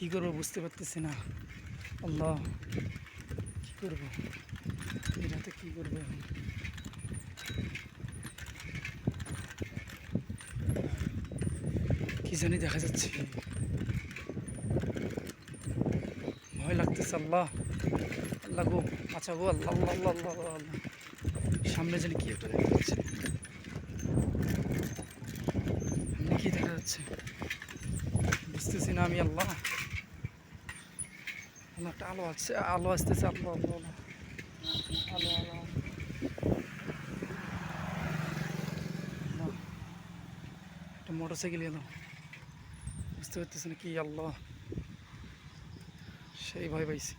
কী করব বুঝতে পারতেছি না। আল্লাহ, কী করব? এই রাতে কী করব এখন? কি জানি দেখা যাচ্ছে। ভয় লাগতেছে, আল্লাহ। আল্লাহ গো আচ্ছা গো, আল্লাহ আল্লাহ আল্লাহ আল্লাহ আল্লাহ সামনে জানি কি একটা দেখা যাচ্ছে। কি দেখা যাচ্ছে? বুঝতেছি না আমি, আল্লাহ। একটা আলো আছে আলো আসতেছে আল্লাহ আল্লাহ আলো। আলো আলো। একটা মোটর সাইকেল গেল বুঝতে পারতেছি না কি আল্লাহ। সেই ভয় পাইছি।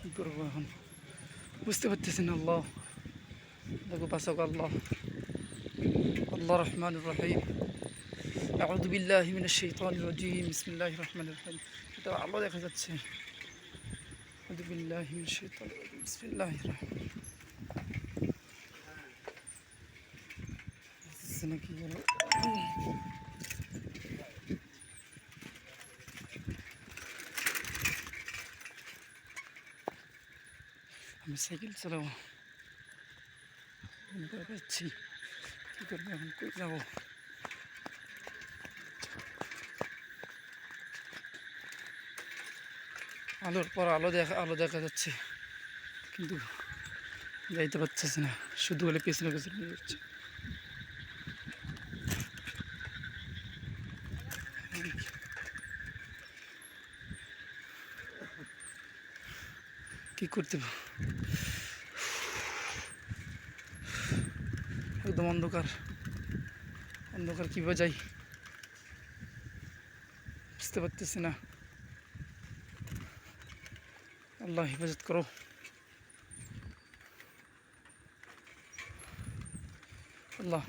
কি করব এখন? বুঝতে পারতেছি না আল্লাহ। দেখো বাসক আল্লাহ। আল্লাহ রহমান রহিম أعوذ بالله من الشيطان الرجيم بسم الله الرحمن الرحيم এটা আলো দেখা যাচ্ছে أعوذ بالله من الشيطان الرجيم بسم الله الرحمن বুঝতেছি না কি করবো আমি সাইকেল চালাবো ভয় পাচ্ছি যাব আলোর পর আলো দেখা আলো দেখা যাচ্ছে। কিন্তু যাইতে পারতেছে না। শুধু হলে পেছনে পেছনে নিয়ে যাচ্ছে। কি করতে একদম অন্ধকার। অন্ধকার কীভাবে যাই? বুঝতে পারতেছি না। আল্লাহ হেফাজত করো। আল্লাহ।